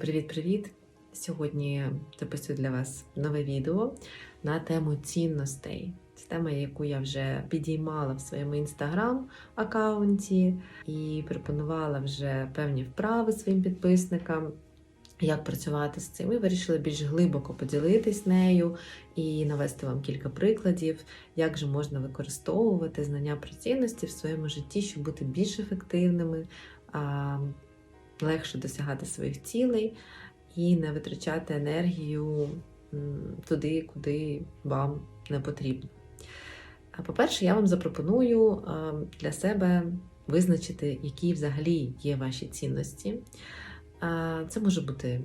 Привіт-привіт! Сьогодні записую для вас нове відео на тему цінностей. Це тема, яку я вже підіймала в своєму інстаграм-аккаунті і пропонувала вже певні вправи своїм підписникам, як працювати з цим. І вирішила більш глибоко поділитись нею і навести вам кілька прикладів, як же можна використовувати знання про цінності в своєму житті, щоб бути більш ефективними. Легше досягати своїх цілей і не витрачати енергію туди, куди вам не потрібно. По-перше, я вам запропоную для себе визначити, які взагалі є ваші цінності. Це може бути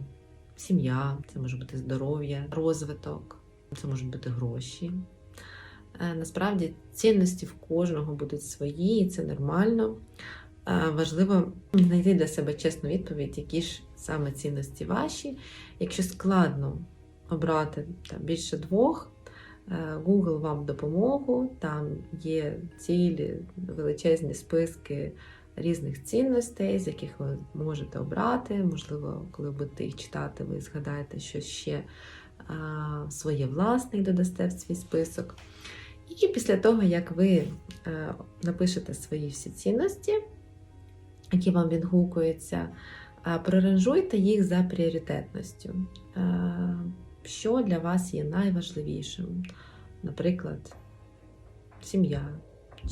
сім'я, це може бути здоров'я, розвиток, це можуть бути гроші. Е, Насправді цінності в кожного будуть свої, і це нормально. Е, Важливо знайти для себе чесну відповідь, які ж саме цінності ваші. Якщо складно обрати там, більше двох, е, Google вам допомогу, там є цілі величезні списки різних цінностей, з яких ви можете обрати. Можливо, коли будете їх читати, ви згадаєте, що ще е, своє власне додасте в свій список. І після того, як ви е, напишете свої всі цінності, які вам відгукуються, е, проранжуйте їх за пріоритетністю. Е, Що для вас є найважливішим? Наприклад, сім'я,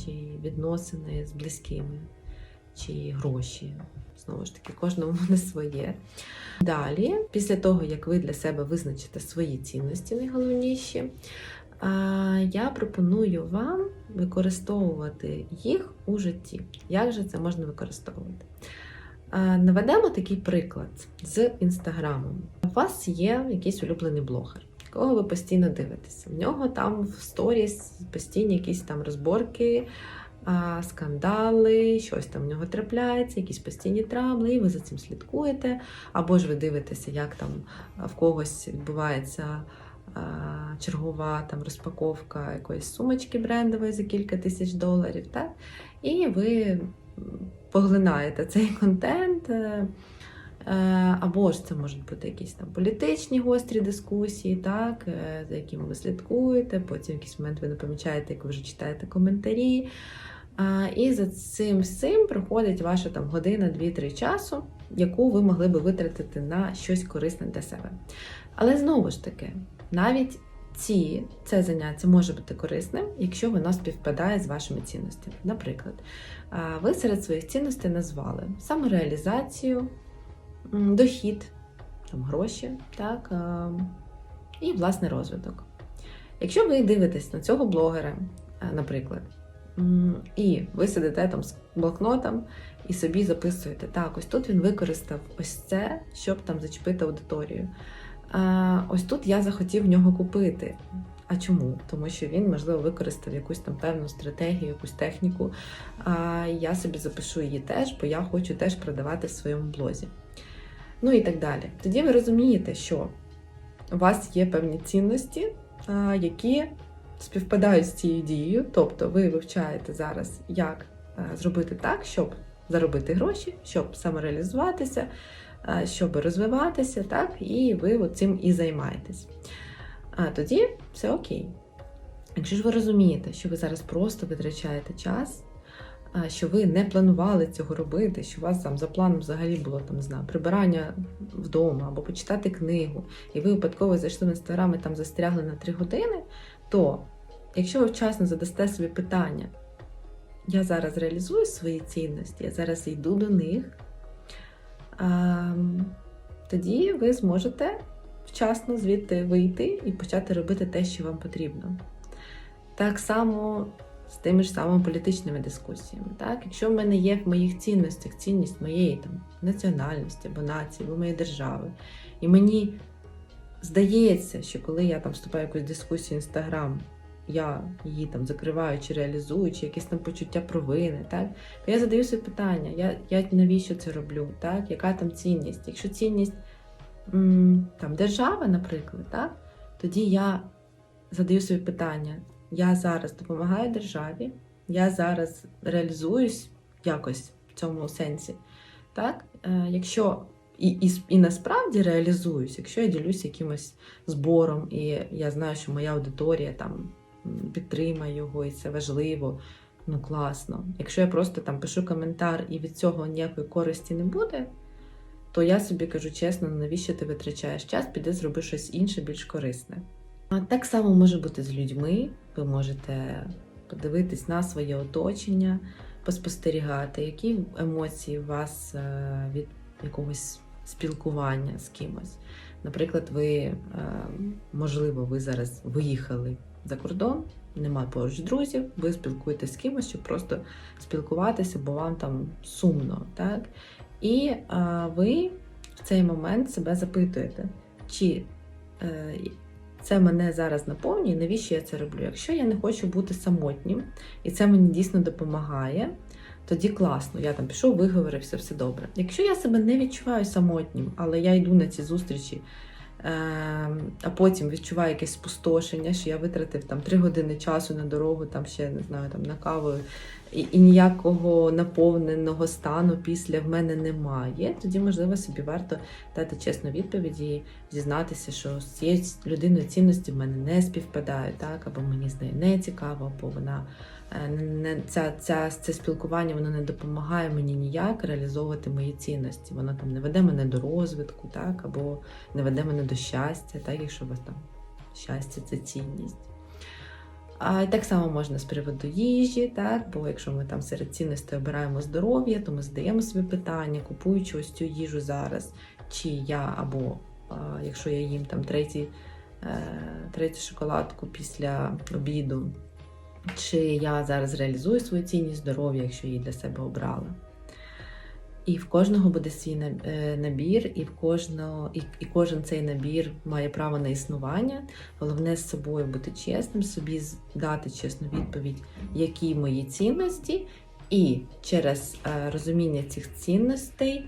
чи відносини з близькими, чи гроші. Знову ж таки, кожному не своє. Далі, після того, як ви для себе визначите свої цінності, найголовніші, я пропоную вам використовувати їх у житті. Як же це можна використовувати? Наведемо такий приклад з інстаграмом. У вас є якийсь улюблений блогер, кого ви постійно дивитеся. В нього там в сторіс постійні якісь там розборки, скандали, щось там в нього трапляється, якісь постійні травли, і ви за цим слідкуєте. Або ж ви дивитеся, як там в когось відбувається чергова там розпаковка якоїсь сумочки брендової за кілька тисяч доларів, так? і ви поглинаєте цей контент. е, е, Або ж це можуть бути якісь там політичні гострі дискусії, так, е, за якими ви слідкуєте, потім в якийсь момент ви не помічаєте, як ви вже читаєте коментарі. І за цим всім проходить ваша там година, дві-три часу, яку ви могли би витратити на щось корисне для себе. Але знову ж таки, навіть ці, це заняття може бути корисним, якщо воно співпадає з вашими цінностями. Наприклад, ви серед своїх цінностей назвали самореалізацію, дохід, там, гроші, так, і власний розвиток. Якщо ви дивитесь на цього блогера, наприклад, і ви сидите там з блокнотом і собі записуєте, так, ось тут він використав ось це, щоб там зачепити аудиторію. Ось тут я захотів в нього купити. А чому? Тому що він, можливо, використав якусь там певну стратегію, якусь техніку. А я собі запишу її теж, бо я хочу теж продавати в своєму блозі. Ну і так далі. Тоді ви розумієте, що у вас є певні цінності, які співпадають з цією дією. Тобто ви вивчаєте зараз, як зробити так, щоб заробити гроші, щоб самореалізуватися, щоб розвиватися, так, і ви цим і займаєтесь. А тоді все окей. Якщо ж ви розумієте, що ви зараз просто витрачаєте час, що ви не планували цього робити, що у вас там за планом взагалі було там, знаю, прибирання вдома або почитати книгу, і ви випадково зайшли в інстаграм і там застрягли на 3 години, то якщо ви вчасно задасте собі питання, я зараз реалізую свої цінності, я зараз йду до них, тоді ви зможете вчасно звідти вийти і почати робити те, що вам потрібно. Так само з тими ж самими політичними дискусіями. Так? Якщо в мене є в моїх цінностях цінність моєї там, національності або нації, або моєї держави, і мені здається, що коли я там вступаю в якусь дискусію в Інстаграм, я її там закриваю чи реалізую, чи якесь там почуття провини, так? то я задаю собі питання, я, я навіщо це роблю? Так? Яка там цінність? Якщо цінність там, держава, наприклад, так? тоді я задаю собі питання: я зараз допомагаю державі, я зараз реалізуюсь якось в цьому сенсі. Так? Е, якщо і, і, і насправді реалізуюсь, якщо я ділюсь якимось збором, і я знаю, що моя аудиторія там м, підтримає його, і це важливо. Ну класно. Якщо я просто там пишу коментар і від цього ніякої користі не буде, то я собі кажу чесно, ну, навіщо ти витрачаєш час, піди зроби щось інше, більш корисне. А так само може бути з людьми. Ви можете подивитись на своє оточення, поспостерігати, які емоції у вас е, від якогось спілкування з кимось. Наприклад, ви, е, можливо, ви зараз виїхали за кордон, немає поруч друзів, ви спілкуєтесь з кимось, щоб просто спілкуватися, бо вам там сумно. Так? І е, ви в цей момент себе запитуєте, чи е, це мене зараз наповнює, навіщо я це роблю? Якщо я не хочу бути самотнім, і це мені дійсно допомагає, тоді класно, я там пішов, виговорився, все добре. Якщо я себе не відчуваю самотнім, але я йду на ці зустрічі, а потім відчуваю якесь спустошення, що я витратив там 3 години часу на дорогу, там ще не знаю, там на каву, і, і ніякого наповненого стану після в мене немає, тоді, можливо, собі варто дати чесну відповідь і зізнатися, що з цією людиною цінності в мене не співпадають, так, або мені з нею не цікаво, або вона е, не ця, ця, це спілкування воно не допомагає мені ніяк реалізовувати мої цінності. Воно там не веде мене до розвитку, так, або не веде мене до щастя, так, якщо у вас там щастя це цінність. А так само можна з приводу їжі, так? бо якщо ми там серед цінностей обираємо здоров'я, то ми задаємо собі питання, купуючи ось цю їжу зараз, чи я або якщо я їм там третій, е, третю шоколадку після обіду, чи я зараз реалізую свою цінність здоров'я, якщо її для себе обрала. І в кожного буде свій е, набір, і в кожного, і, і кожен цей набір має право на існування. Головне з собою бути чесним, собі дати чесну відповідь, які мої цінності, і через е, розуміння цих цінностей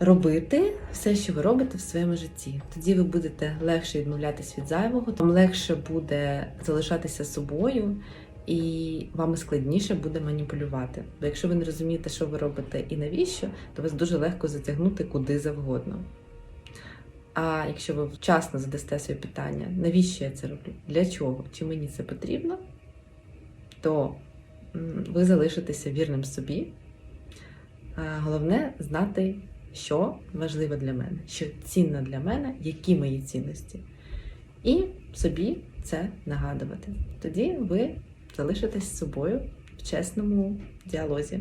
робити все, що ви робите в своєму житті. Тоді ви будете легше відмовлятись від зайвого, вам легше буде залишатися собою. І вам складніше буде маніпулювати. Бо якщо ви не розумієте, що ви робите і навіщо, то вас дуже легко затягнути куди завгодно. А якщо ви вчасно задасте собі питання, навіщо я це роблю? Для чого? Чи мені це потрібно? То ви залишитеся вірним собі. Головне знати, що важливо для мене, що цінно для мене, які мої цінності. І собі це нагадувати. Тоді ви залишитесь з собою в чесному діалозі.